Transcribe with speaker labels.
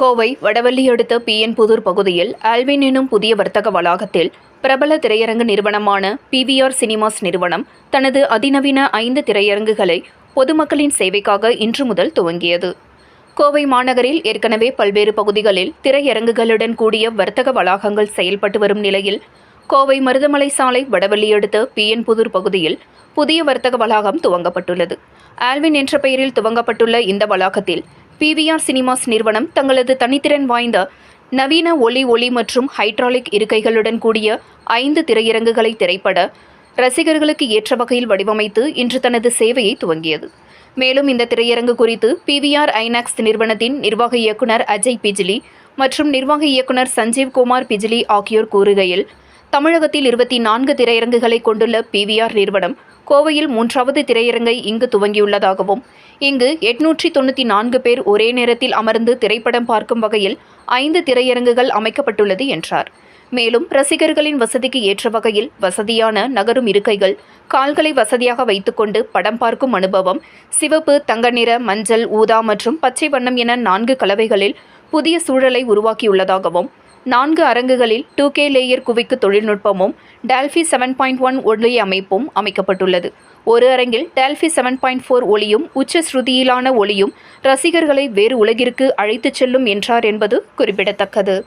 Speaker 1: கோவை வடவள்ளி அடுத்த பிஎன்புதூர் பகுதியில் ஆல்வின் எனும் புதிய வர்த்தக வளாகத்தில் பிரபல திரையரங்கு நிறுவனமான பிவிஆர் சினிமாஸ் நிறுவனம் தனது அதிநவீன ஐந்து திரையரங்குகளை பொதுமக்களின் சேவைக்காக இன்று முதல் துவங்கியது. கோவை மாநகரில் ஏற்கனவே பல்வேறு பகுதிகளில் திரையரங்குகளுடன் கூடிய வர்த்தக வளாகங்கள் செயல்பட்டு வரும் நிலையில் கோவை மருதமலை சாலை வடவள்ளி அடுத்த பிஎன்புதூர் பகுதியில் புதிய வர்த்தக வளாகம் துவங்கப்பட்டுள்ளது. ஆல்வின் என்ற பெயரில் துவங்கப்பட்டுள்ள இந்த வளாகத்தில் பிவிஆர் சினிமாஸ் நிறுவனம் தங்களது தனித்திறன் வாய்ந்த நவீன ஒளி ஒளி மற்றும் ஹைட்ராலிக் இருக்கைகளுடன் கூடிய ஐந்து திரையரங்குகளை திரைப்பட ரசிகர்களுக்கு ஏற்ற வகையில் வடிவமைத்து இன்று தனது சேவையை துவங்கியது. மேலும் இந்த திரையரங்கு குறித்து பிவிஆர் ஐநாக்ஸ் நிறுவனத்தின் நிர்வாக இயக்குனர் அஜய் பிஜிலி மற்றும் நிர்வாக இயக்குனர் சஞ்சீவ் குமார் பிஜிலி ஆகியோர் கூறுகையில் தமிழகத்தில் இருபத்தி நான்கு திரையரங்குகளை கொண்டுள்ள பிவிஆர் நிறுவனம் கோவையில் மூன்றாவது திரையரங்கை இங்கு துவங்கியுள்ளதாகவும் இங்கு எட்நூற்றி தொண்ணூற்றி நான்கு பேர் ஒரே நேரத்தில் அமர்ந்து திரைப்படம் பார்க்கும் வகையில் ஐந்து திரையரங்குகள் அமைக்கப்பட்டுள்ளது என்றார். மேலும் ரசிகர்களின் வசதிக்கு ஏற்ற வகையில் வசதியான நகரும் இருக்கைகள் கால்களை வசதியாக வைத்துக்கொண்டு படம் பார்க்கும் அனுபவம் சிவப்பு தங்க நிற மஞ்சள் ஊதா மற்றும் பச்சை வண்ணம் என நான்கு கலவைகளில் புதிய சூழலை உருவாக்கியுள்ளதாகவும் நான்கு அரங்குகளில் டூ கே லேயர் குவிக்கு தொழில்நுட்பமும் டால்ஃபி செவன் பாயிண்ட் ஒன் ஒளி அமைப்பும் அமைக்கப்பட்டுள்ளது. ஒரு அரங்கில் டால்ஃபி செவன் பாயிண்ட் ஃபோர் ஒளியும் உச்ச ஸ்ருதியிலான ஒளியும் ரசிகர்களை வேறு உலகிற்கு அழைத்துச் செல்லும் என்றார் என்பது குறிப்பிடத்தக்கது.